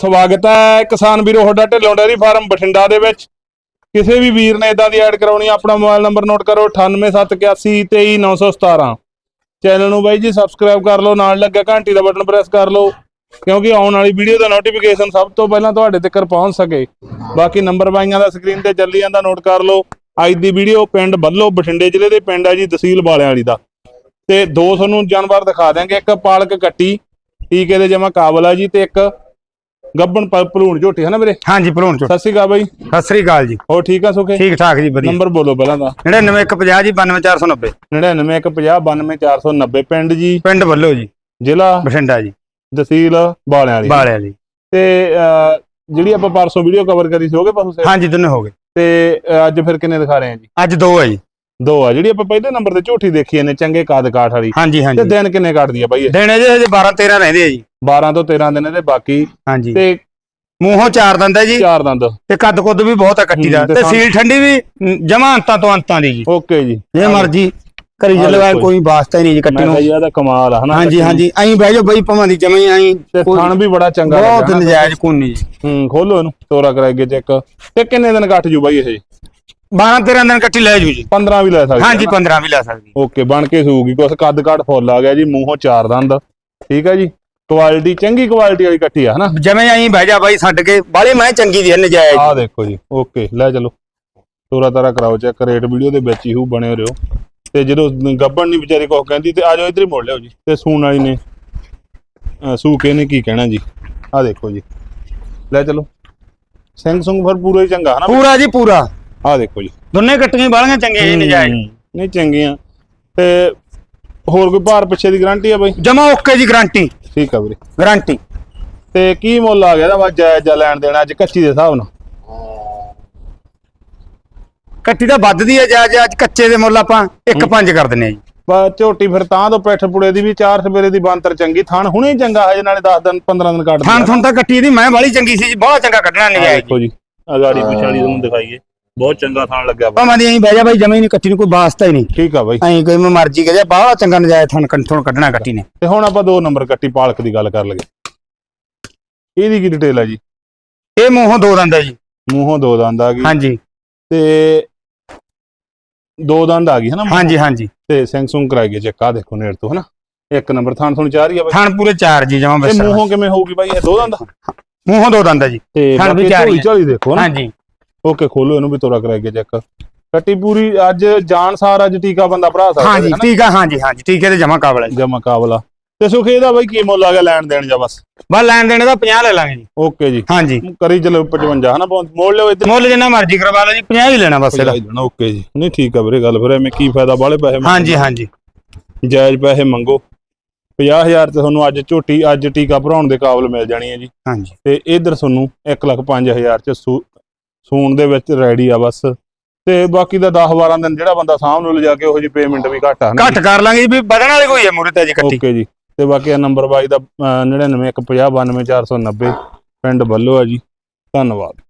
ਸਵਾਗਤ ਹੈ ਕਿਸਾਨ ਵੀਰੋ ਤੁਹਾਡਾ ਢਿੱਲੋਂ ਡੈਰੀ ਫਾਰਮ ਬਠਿੰਡਾ ਦੇ ਵਿੱਚ। ਕਿਸੇ ਵੀ ਵੀਰ ਨੇ ਇਦਾਂ ਦੀ ਐਡ ਕਰਾਉਣੀ ਆਪਣਾ ਮੋਬਾਈਲ ਨੰਬਰ ਨੋਟ ਕਰੋ 9871823917 ਚੈਨਲ ਨੂੰ ਬਾਈ ਜੀ ਸਬਸਕ੍ਰਾਈਬ ਕਰ ਲਓ, ਨਾਲ ਲੱਗਾ ਘੰਟੀ ਦਾ ਬਟਨ ਪ੍ਰੈਸ ਕਰ ਲਓ, ਕਿਉਂਕਿ ਆਉਣ ਵਾਲੀ ਵੀਡੀਓ ਦਾ ਨੋਟੀਫਿਕੇਸ਼ਨ ਸਭ ਤੋਂ ਪਹਿਲਾਂ ਤੁਹਾਡੇ ਤੱਕ ਪਹੁੰਚ ਸਕੇ। ਬਾਕੀ ਨੰਬਰ ਬਾਈਆਂ ਦਾ ਸਕਰੀਨ ਤੇ ਚੱਲੀ ਜਾਂਦਾ ਨੋਟ ਕਰ ਲਓ। ਅੱਜ ਦੀ ਵੀਡੀਓ ਪਿੰਡ ਬੱਲੋ, ਬਠਿੰਡੇ ਜ਼ਿਲ੍ਹੇ ਦੇ ਪਿੰਡ ਆ ਜੀ, ਤਹਿਸੀਲ ਬਾਲਿਆਂ ਵਾਲੀ ਦਾ। ਤੇ ਦੋ ਤੁਹਾਨੂੰ ਜਾਨਵਰ ਦਿਖਾ ਦਿਆਂਗੇ, ਇੱਕ ਪਾਲਕ ਕੱਟੀ, ਟੀਕੇ ਦੇ ਜਮਾ ਕਾਬਲ ਆ ਜੀ ਤੇ ਇੱਕ ਗੱਬਣ ਭਲੂਣ ਝੋਟੀ ਹੈ ਨਾ ਵੀਰੇ? ਹਾਂਜੀ ਭਲੂਣ ਚੋ ਸਤਿ ਸ਼੍ਰੀ ਅਕਾਲ ਬਾਈ। ਸਤਿ ਸ੍ਰੀ ਅਕਾਲ ਜੀ। ਹੋਰ ਠੀਕ ਆ ਸੁਖੇ? ਠੀਕ ਠਾਕ ਜੀ ਵਧੀਆ। ਨੰਬਰ ਬੋਲੋ ਪਹਿਲਾਂ ਦਾ। 99150 ਜੀ 92490 9915092490 ਪਿੰਡ ਜੀ। ਪਿੰਡ ਵੱਲੋ ਜੀ। ਜ਼ਿਲ੍ਹਾ? ਬਠਿੰਡਾ ਜੀ। ਤਹਿਸੀਲ ਬਾਲਿਆਂ ਵਾਲੀ। ਬਾਲਿਆ ਜੀ ਤੇ ਜਿਹੜੀ ਆਪਾਂ ਪਰਸੋਂ ਵੀਡੀਓ ਕਵਰ ਕਰੀ ਸੀ ਹੋਗੇ ਪਸ਼ੂ ਸੇਵਾ? ਹਾਂਜੀ ਦੋਨੇ ਹੋ ਗਏ। ਤੇ ਅੱਜ ਫਿਰ ਕਿੰਨੇ ਦਿਖਾ ਰਹੇ ਆ ਜੀ? ਅੱਜ ਦੋ ਹੈ ਜੀ। ਦੋ ਆ ਜਿਹੜੀ ਆਪਾਂ ਪਹਿਲੇ ਨੰਬਰ ਤੇ ਝੋਟੀ ਦੇਖੀ ਨੇ ਚੰਗੇ ਕਾਦ ਕਾਠ ਵਾਲੀ। ਹਾਂਜੀ ਤੇ ਹਾਂਜੀ ਦਿਨ ਕਿੰਨੇ ਕੱਟਦੀ ਆ ਬਾਈ ਇਹ? ਦਿਨ ਇਹਦੇ ਹਜੇ 12 13 ਰਹਿੰਦੇ ਆ ਜੀ। 12 ਤੋਂ 13 ਦਿਨ ਦੇ ਬਾਕੀ। ਹਾਂਜੀ। ਤੇ ਮੂੰਹੋਂ ਚਾਰ ਦੰਦ ਹੈ ਜੀ। ਚਾਰ ਦੰਦ। ਤੇ ਕੱਦ ਕੁੱਦ ਵੀ ਬਹੁਤ ਹੈ ਕੱਟੀ ਦਾ। ਤੇ ਤੇ ਸੀਲ ਠੰਡੀ ਵੀ ਜਮਾ ਅੰਤਾਂ ਤੋਂ ਅੰਤਾਂ ਦੀ ਜੀ। ਓਕੇ ਜੀ। ਜੇ ਮਰਜ਼ੀ ਕਰੀ ਜਲਵਾ ਕੋਈ। ਵਾਸਤਾ ਹੀ ਨਹੀਂ ਜੀ ਕੱਟੀ ਮੈਂ ਨੂੰ। ਜੀ ਇਹਦਾ ਕਮਾਲ ਆ ਹਨਾ ਹਾਂਜੀ ਹਾਂਜੀ। ਐਂ ਬਹਿ ਜਾਓ ਬਈ ਭਵਾਂ ਦੀ ਜਮੇ ਐਂ। ਤੇ ਥਣ ਵੀ ਬੜਾ ਚੰਗਾ ਬਹੁਤ। ਨਜਾਇਜ਼ ਕੋਨੀ ਜੀ। ਹੂੰ ਖੋਲੋ ਇਹਨੂੰ ਤੋਰਾ ਕਰਾਈਏ ਚੈੱਕ। ਤੇ ਕਿੰਨੇ ਦਿਨ ਕੱਟ ਜੂ ਬਾਈ ਇਹ? 12 13 ਦਿਨ ਕੱਟੀ ਲੈ ਜੂ ਜੀ। 15 ਵੀ ਲੈ ਸਕਦੇ ਹਾਂਜੀ 15 ਵੀ ਲੈ ਸਕਦੀ ਓਕੇ ਬਣ ਕੇ ਸੂਗੀ। ਕੁਛ ਕੱਦ ਕਾਠ ਫੁੱਲ ਆ ਗਿਆ ਜੀ ਮੂੰਹੋਂ ਚਾਰ ਦੰਦ। ਠੀਕ ਹੈ ਜੀ? ਕੁਆਲਿਟੀ ਚੰਗੀ ਕੁਆਲਿਟੀ ਵਾਲੀ ਕੱਟੀ ਆ ਹਨਾ? ਜਮੇ ਐਂ ਬਹਿ ਜਾ ਬਾਈ ਛੱਡ ਕੇ ਬਾਲੀ ਮੈਂ ਚੰਗੀ ਦੀ ਹੈ ਨਜਾਇਜ਼। ਆਹ ਦੇਖੋ ਜੀ ਓਕੇ ਲੈ ਚਲੋ। ਤੋਰਾ ਤਾਰਾ ਕਰਾਓ ਚੈੱਕ ਰੇਟ ਵੀਡੀਓ ਦੇ ਵਿੱਚ ਹੀ ਹੂ ਬਣੇ ਰਹੋ। ਤੇ ਜਦੋਂ ਗੱਬਣ ਨਹੀਂ ਵਿਚਾਰੀ ਕੁਛ ਕਹਿੰਦੀ ਤੇ ਆ ਜਾਓ ਇੱਧਰ ਹੀ ਮੋੜ ਲਿਓ ਜੀ। ਤੇ ਸੂਣ ਵਾਲੀ ਨੇ ਅਹ ਸੂ ਕੇ ਨੇ ਕੀ ਕਹਿਣਾ ਜੀ? ਆਹ ਦੇਖੋ ਜੀ। ਲੈ ਚਲੋ। ਸਿੰਘ ਸੁੰਗ ਫਿਰ ਪੂਰਾ ਹੀ ਚੰਗਾ ਹਨਾ? ਪੂਰਾ ਜੀ ਪੂਰਾ। ਆਹ ਦੇਖੋ ਜੀ। ਦੋਨੇ ਕੱਟੀਆਂ ਬਾਲੀਆਂ ਚੰਗੀਆਂ ਜੀ ਨਜਾਇਜ਼। ਨਹੀਂ ਚੰਗੀਆਂ। ਤੇ ਹੋਰ ਕੋਈ ਭਾਰ ਪਿੱਛੇ ਦੀ ਗਾਰੰਟੀ ਆ ਬਾਈ? ਜਮਾ ਓਕੇ ਜੀ ਗਾਰੰਟੀ ਠੀਕ ਆ ਵੀਰੇ। ਗਾਰੰਟੀ ਤੇ ਕੀ ਮੁੱਲ ਆ ਗਿਆ ਦਾ ਵਾ ਜਾਇਜ਼ ਲੈਣ ਦੇਣਾ ਅੱਜ ਕੱਚੀ ਦੇ ਹਿਸਾਬ ਨਾਲ? ਕੱਟੀ ਤਾਂ ਵੱਧਦੀ ਹੈ ਜਾ ਜਾ ਅੱਜ ਕੱਚੇ ਦੇ ਮੁੱਲ ਆਪਾਂ 1.5 ਕਰ ਦਿੰਨੇ ਆ ਜੀ। ਪਰ ਝੋਟੀ ਫਿਰ ਤਾਂ ਤੋਂ ਪਿੱਠ ਪੁੜੇ ਦੀ ਵੀ ਚਾਰ ਸਵੇਰੇ ਦੀ ਬੰਤਰ ਚੰਗੀ ਥਣ ਹੁਣੇ ਚੰਗਾ ਹਜੇ ਨਾਲੇ 10 ਦਿਨ 15 ਦਿਨ ਕੱਢ ਥਾਂ ਥੁਣ ਤਾਂ ਕੱਟੀ ਇਹਦੀ ਮੈਂ ਬਾਲੀ ਚੰਗੀ ਸੀ ਜੀ ਬਹੁਤ ਚੰਗਾ ਕੱਢਣਾ ਨਜਾਇਜ਼ ਦੇਖੋ ਜੀ। ਅਗਾੜੀ ਪਿਛਾੜੀ ਤੁਹਾਨੂੰ ਦਿਖਾਈਏ। ਬਹੁਤ ਚੰਗਾ ਥਣ ਲੱਗਿਆ ਭਾਵੇਂ ਦੀ ਐਂ ਬਹਿ ਜਾ ਬਾਈ ਜਮੇ ਨਹੀਂ ਕੱਟੀ ਨੂੰ ਕੋਈ ਵਾਸਤਾ ਹੀ ਨਹੀਂ। ਠੀਕ ਆ ਬਾਈ। ਐਂ ਕੋਈ ਮੈਂ ਮਰਜ਼ੀ ਕਹੇ ਬਾਹਲਾ ਚੰਗਾ ਨਜਾਇਜ਼ ਥਣ ਕੰਠੋਂ ਕੱਢਣਾ ਕੱਟੀ ਨੇ। ਤੇ ਹੁਣ ਆਪਾਂ ਦੋ ਨੰਬਰ ਕੱਟੀ ਪਾਲਕ ਦੀ ਗੱਲ ਕਰ ਲਈਏ। ਇਹਦੀ ਕੀ ਡਿਟੇਲ ਆ ਜੀ? ਇਹ ਮੂੰਹੋਂ ਦੋ ਦੰਦ ਹੈ ਜੀ। ਮੂੰਹੋਂ ਦੋ ਦੰਦ ਆ ਗਈ। ਹਾਂਜੀ। ਤੇ ਦੋ ਦੰਦ ਆ ਗਈ ਹਨਾ? ਹਾਂਜੀ ਹਾਂਜੀ। ਤੇ ਸੈਮਸੰਗ ਕਰਾਈਏ ਚੈੱਕ ਆ ਦੇਖੋ ਨੇੜ ਤੋਂ ਹਨਾ? ਇੱਕ ਨੰਬਰ ਥਣ ਤੁਹਾਨੂੰ ਚਾਹ ਰਹੀ ਆ ਬਾਈ। ਥਣ ਪੂਰੇ ਚਾਰ ਜੀ ਜਮਾ ਇਹ ਬਸ ਮੂੰਹੋਂ ਕਿਵੇਂ ਹੋਊਗੀ ਬਾਈ ਇਹ ਦੋ ਦੰਦ? ਮੂੰਹੋਂ ਦੋ ਦੰਦ ਹੈ ਜੀ। ਤੇ ਥਣ ਵੀ ਬਾਕੀ ਚਾਰ ਹੀ ਝੋਲੀ ਆ। ਝਾਲੀ ਦੇਖੋ ਨਾ ਹਾਂਜੀ। ਓਕੇ ਖੋਲੋ ਇਹਨੂੰ ਵੀ ਤੋਰਾ ਕਰਾਈਏ ਚੈੱਕ। ਕੱਟੀ ਪੂਰੀ ਅੱਜ ਜਾਨ ਸਾਰ ਅੱਜ ਟੀਕਾ ਬੰਦਾ ਭਰਾ ਸਕਦਾ ਹਾਂਜੀ ਠੀਕ ਆ ਹਾਂਜੀ ਹਾਂਜੀ ਠੀਕ ਹੈ ਤੇ ਜਮਾ ਕਾਬਲ ਹੈ ਜੀ। ਜਾਂ ਮੁਕਾਬਲਾ ਤੇ ਸੁਖੇ ਦਾ ਬਾਈ ਕੀ ਮੁੱਲ ਆ ਗਿਆ ਲੈਣ ਦੇਣ ਜਾਂ ਬਸ? ਬਸ ਲੈਣ ਦੇਣ ਦਾ 50 ਲੈ ਲਾਂਗੇ ਜੀ। ਓਕੇ ਜੀ। ਹਾਂਜੀ। ਕਰੀ ਚਲੋ 55 ਹਨਾ ਮੋੜ ਲਿਓ ਇੱਧਰ। ਮੁੱਲ ਜਿੰਨਾ ਮਰਜ਼ੀ ਕਰਵਾ ਲਓ ਜੀ 50 ਹੀ ਲੈਣਾ ਬਸ ਇਹਦਾ। ਓਕੇ ਜੀ। ਨਹੀਂ ਠੀਕ ਆ ਵੀਰੇ ਗੱਲ ਫਿਰ ਐਵੇਂ ਕੀ ਫਾਇਦਾ ਬਾਲੇ ਪੈਸੇ ਹਾਂਜੀ ਹਾਂਜੀ। ਜਾਇਜ਼ ਪੈਸੇ ਮੰਗੋ। 50000 ਤੇ ਤੁਹਾਨੂੰ ਅੱਜ ਝੋਟੀ ਅੱਜ ਟੀਕਾ ਭਰਾਉਣ ਦੇ ਕਾਬਲ ਮਿਲ ਜਾਣੀ ਹੈ ਜੀ। ਹਾਂਜੀ। ਤੇ ਇਧਰ ਤੁਹਾਨੂੰ 1 ਲੱਖ 5000 ਚ ਸੂਣ ਦੇ ਵਿੱਚ ਰੈਡੀ ਆ ਬਸ। ਤੇ ਬਾਕੀ ਦਾ 10 12 ਦਿਨ ਜਿਹੜਾ ਬੰਦਾ ਸਾਹਮ ਨੂੰ ਲਿਜਾ ਕੇ ਉਹੋ ਜੀ ਪੇਮੈਂਟ ਵੀ ਘੱਟ ਆ ਘੱਟ ਕਰ ਲਾਂਗੇ ਵੀ ਵਧਣ ਵਾਲੀ ਕੋਈ ਹੈ ਮੂਰੇ ਤੇ ਜੀ ਕੱਟੀ ਓਕੇ ਜੀ। ਤੇ ਬਾਕੀ ਆ ਨੰਬਰ ਬਾਈ ਦਾ 9915092490 ਪਿੰਡ ਬੱਲੋ ਆ ਜੀ। ਧੰਨਵਾਦ।